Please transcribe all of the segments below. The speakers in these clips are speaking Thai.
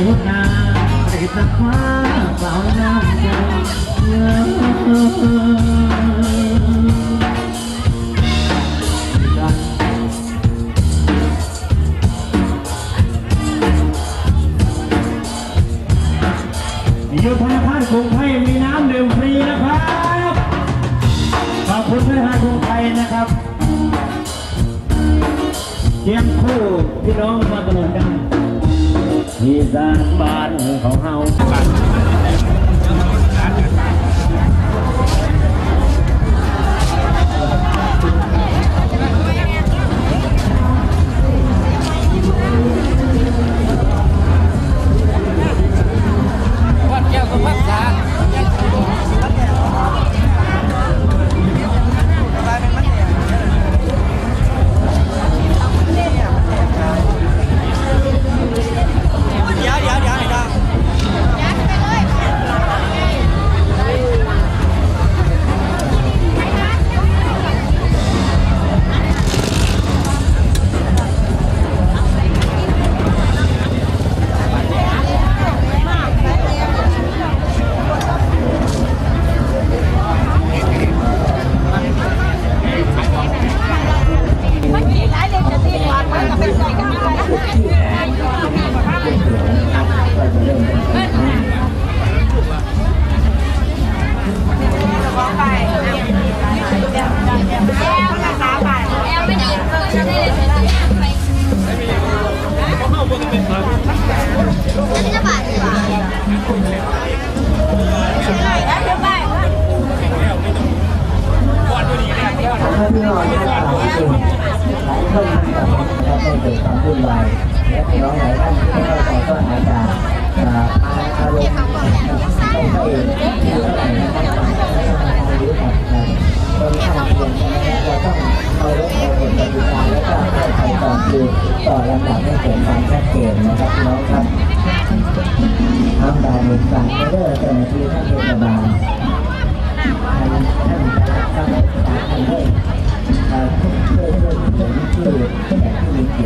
หัวนาแต่ตะคว้าเปล่าน้ำใจ อีสานบ้านของเฮา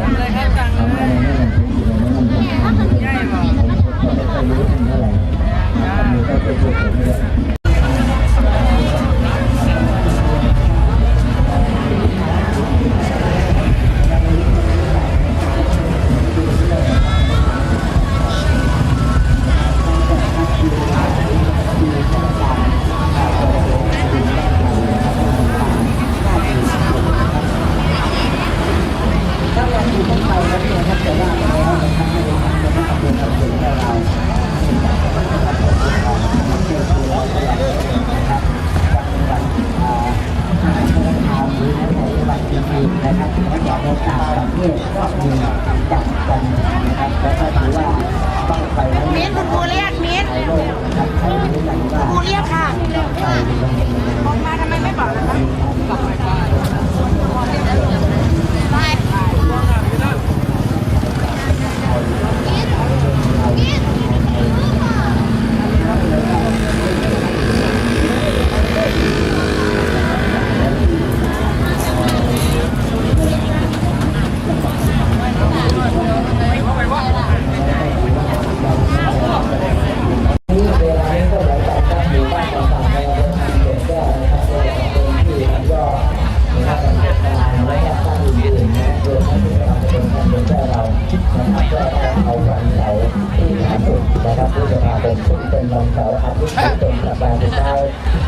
Ăn đi, thấy.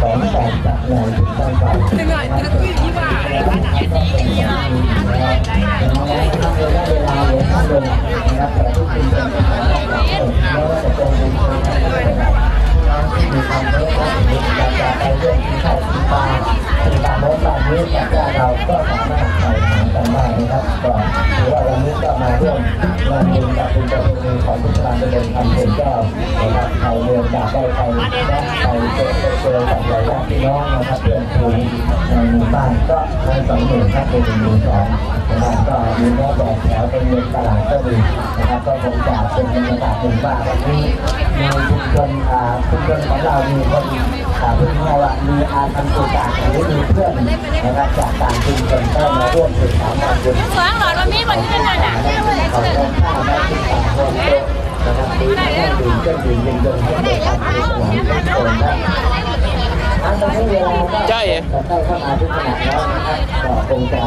ของสองจากหน่วยถึงตั้งใจหนึ่งหน่อยจะคุยที่ว่าอะไรบ้างอะนี่ว่านะครับางที่มีความรู้ความสนุกอยากจะไปเรื่องกินข้าวกินปลากินปลาโม้ปลาเนื้อจากญาติเราก็สามารถไปหากันได้นะครับก็ถือว่าวันนี้ก็มาร่วมงานบุญกับคุณประเพณีของทุกการเป็นคำเชิญเจ้านะครับใครเดินจากได้ไปและไปเจอเจอกับหลายญาติพี่น้องนะครับเพื่อนฝูงในหมู่บ้านก็ในสองหนึ่งครับเป็นหนึ่งสองนะครับก็มีแม่แบกแถวเป็นเมืองตลาดก็มีนะครับก็คงจะเป็นบรรยากาศหนึ่งว่าวันนี้ในชุมชนอ่าชุมชนของเรามีคนอ่าเพิ่งให้ว่ามีอาคันตุกาหรือมีเพื่อนนะครับจากต่างชุมชนก็มาร่วมสืบสานงานบุญสวงหลอดมันมีบนที่นั่นน่ะเขาต้องข้าวและติดตามคนโตนะครับมีแค่ดื่มเครื่องดื่มเย็นๆให้เกิดความสุขสนานทุกคนนะอันตอนนี้าเข้ามาทุกขณะแล้วนะครับก็คงจะ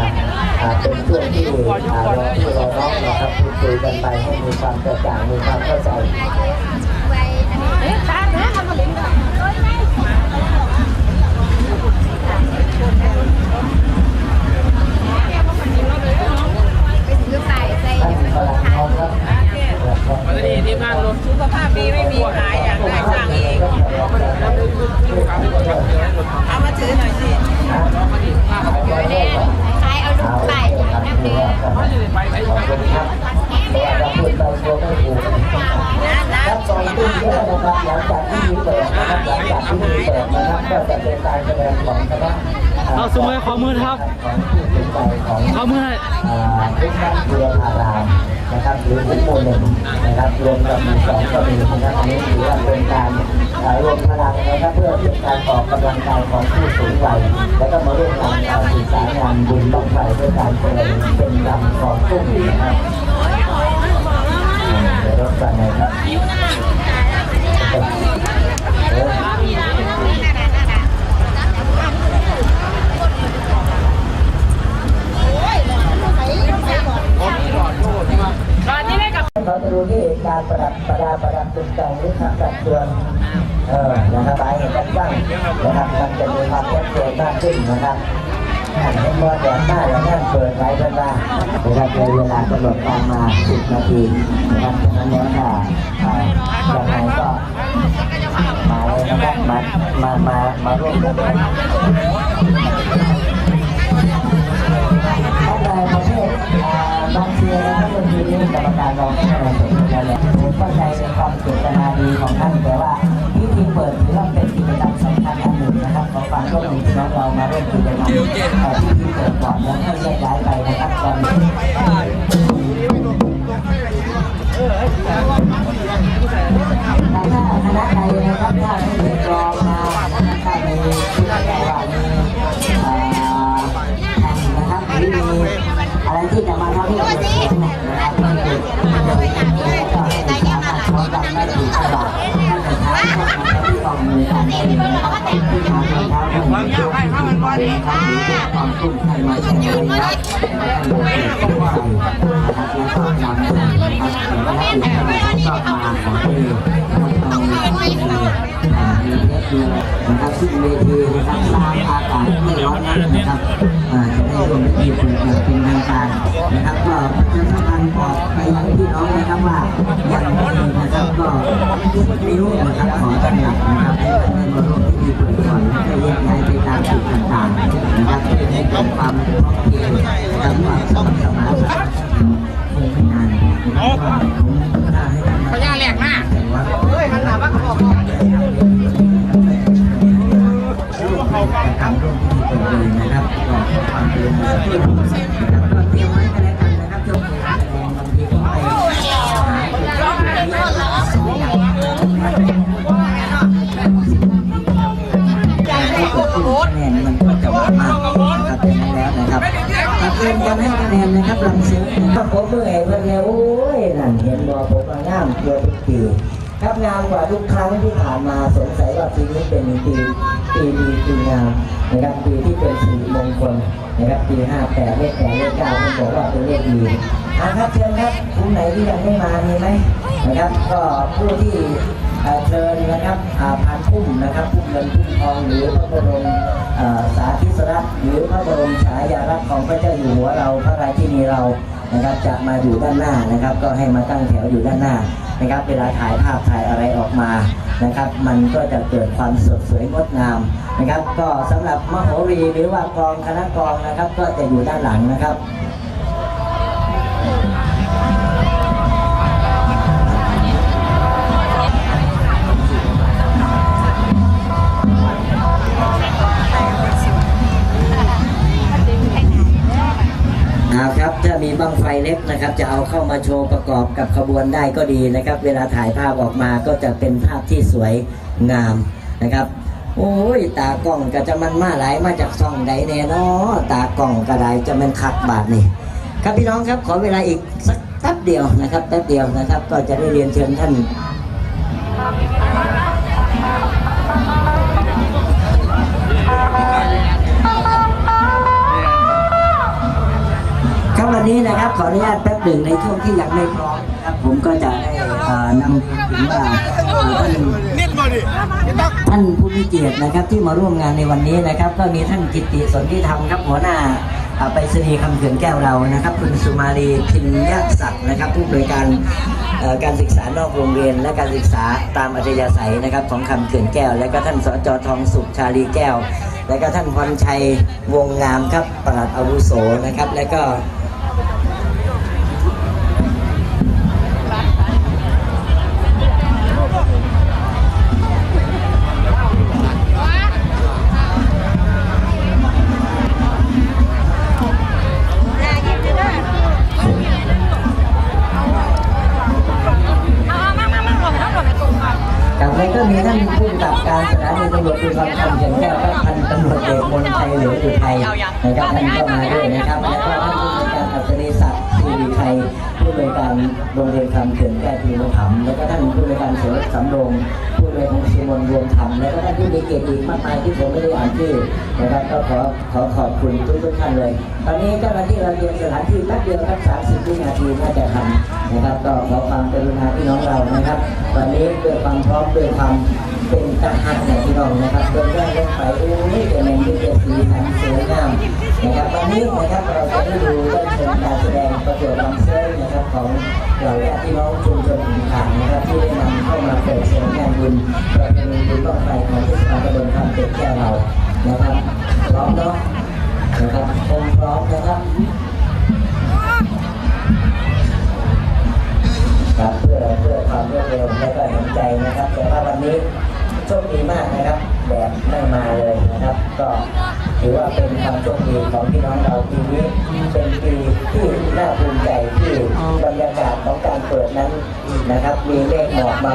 เป็นช่วงที่รอที่รอน้องนะครับพูดคุยกันไปให้มีความกระจ่างมีความเข้าใจ หากที่มีเปิดนะครับก็จะเป็นการแสดงของคณะเอาสมัยขอมือครับของผู้สนใจของเอมือให้ทุกท่านเรือพารามนะครับหรือทุกโมหนึ่งนะครับรวมกับมู่สองก็มีนะครับอันนี้ถือว่าเป็นการรวมพลังนะครับเพื่อเป็นการออกกำลังกายของผู้สูงวัยแล้วก็มาร่วมงานการศึกษางานบุญบ้างไฟด้วยการแสดงเป็นรำของตุ้งนะครับเดี๋ยวรถกันนะครับ เราจะดูที่การประดับประดาประดับตกแต่งหรือขับแต่งตัวเออนะครับไปเห็นกันบ้างนะครับมันจะมีความชัดเจนมากขึ้นนะครับหันให้มอแดดหน้าแล้วนั่งเปิดไว้ด้านล่านะครับในเวลากำหนดการมา 10 นาทีนะครับฉะนั้นแล้วถ้าอ่ายังไงก็ นะครับมามามามาร่วมกันเลยท่านนายประเทศบางเชียร์นะครับเป็นทีมกรรมการรองผู้บริหารนั่นแหละผมเข้าใจในความเจตนาดีของท่านแต่ว่าพิธีเปิดถือว่าเป็นกิจกรรมสำคัญอันหนึ่งนะครับขอความร่วมมือพี่น้องเรามาร่วมกิจกรรมเอ่อพิธีเปิดก่อนแล้วค่อยแยกย้ายไปนะครับตอนนี้ อะไรที่จะมาทำให้เกิดผลนะครับไม่เกิดไม่เกิดแล้วก็สามารถเขาจำได้ถูกตลอดถ้าจะใช้ก็ทำที่กองมือการได้นะครับที่ทำรองเท้าให้มันยกที่มันไปนะครับหรือว่าความตุ้มให้มาใช้ในระยะไม่ต้องลงตุ้มใส่นะครับแล้วก็นำนะครับแต่ว่าอีกท่านก็มาขอเองนะค ดูนะครับซึ่งเวทีนะครับสร้างอากาศที่ร้อนนั้นนะครับจะได้ร่วมพิธีเปิดอย่างเป็นทางการนะครับก็ประชาสัมพันธ์บอกไปยังพี่น้องนะครับว่าวันนี้นะครับก็ทุกนิ้วนะครับขอตั้งหลักนะครับให้ท่านได้มาร่วมพิธีเปิดก่อนแล้วก็แยกย้ายไปตามจุดต่างๆนะครับให้เกิดความพร้อมเพรียงนะครับความสมัครสมานคงไม่นานนะครับก็ผมถ้ให้ท่านพญาแหลกหน้าเนะครับลังเสียงถ้าผมเมื่อยเมื่อยโอ้ยนั่นเห็นบอผมงามเกินทุกปีครับงามกว่าทุกครั้งที่ผ่านมาสงสัยว่าปีนี้เป็นปีปีดีปีงามนะครับปีที่เป็นสีมงคลนะครับปีห้าแปดเลขแปดเลขเก้าผมบอกว่าเป็นเลขดีอะครับเชิญครับคุณไหนที่ยังไม่มามีไหมนะครับก็ผู้ที่เชิญนะครับผ่านพุ่มนะครับพุ่มเงินพุ่มทองหรือพระบรมสาธิส หรือพระบรมฉายาลักษณ์ของพระเจ้าอยู่หัวเราพระราชินีเรานะครับจะมาอยู่ด้านหน้านะครับ ก็ให้มาตั้งแถวอยู่ด้านหน้านะครับ เวลาถ่ายภาพถ่ายอะไรออกมานะครับ มันก็จะเกิดความสดสวยงดงามนะครับ ก็สำหรับมโหรีหรือว่ากองคณะกองนะครับ ก็จะอยู่ด้านหลังนะครับ ล็กนะครับ จะเอาเข้ามาโชว์ประกอบกับขบวนได้ก็ดีนะครับ เวลาถ่ายภาพออกมาก็จะเป็นภาพที่สวยงามนะครับ โอ้ยตากล้องก็จะมันมาหลายมาจากซ่องใดแน่นอตากล้องก็ได้จะมันคักบาทนี่ครับพี่น้องครับขอเวลาอีกสักแป๊บเดียวนะครับแป๊บเดียวนะครับ ก็จะได้เรียนเชิญท่าน วันนี้นะครับขออนุญาตแป๊บหนึ่งในช่วงที่ยังไม่พร้อมนะครับผมก็จะได้อ่อนำถึงว่าท่านท่านผู้มีเกียรตินะครับที่มาร่วมงานในวันนี้นะครับ ก็มีท่านกิติสนธิธรรมครับหัวหน้าไปรษณีย์คำเขื่อนแก้วเรานะครับ คุณสุมาลีพินยศักดิ์นะครับ ผู้บริการการศึกษานอกโรงเรียน และการศึกษาตามอัธยาศัยนะครับของคำเขื่อนแก้ว และก็ท่านสจทองสุขชาลีแก้ว และก็ท่านพรชัยวงงามครับปลัดอาวุโสนะครับ และก็ การโรงเรียนคำเขียนแก้ทีมถมและก็ท่านผู้บริการเสริมสำโรงผู้บริการสุมนรวมธรรมและก็ท่านผู้มีเกียรติอีกมากมายที่ผมไม่ได้อ่านชื่อนะครับก็ขอขอขอบคุณทุกทุกท่านเลย ตอนนี้เจ้าหน้าที่เราเตรียมสถานที่แป๊บเดียวครับ30วินาทีน่าจะทันนะครับก็ขอความกรุณาพี่น้องเรานะครับ ตอนนี้ด้วยความพร้อมด้วยความเป็นทหารของพี่น้องนะครับเดินเรื่องรถไฟโอ้ยจะเป็นวิทยาสีสันสวยงามนะครับวันนี้นะครับ ของเหล่าญาติพี่น้องชุมชนอินทานนะครับที่ได้นำเข้ามาเปิดเสริมงานบุญประเพณีบุญบ้างไฟของเทศบาลตำบลคำเจ็ดแก้วเรานะครับพร้อมเนาะนะครับคงพร้อมนะครับครับเพื่อเพื่อความรวดเร็วและก็เห็นใจนะครับแต่ว่าวันนี้โชคดีมากนะครับแดดไม่มาเลยนะครับ ก็ ถือว่าเป็นความโชคดีของพี่น้องเราปีนี้เป็นปีที่น่าภูมิใจที่บรรยากาศของการเปิดนั้นนะครับ มีเลขหมอกมา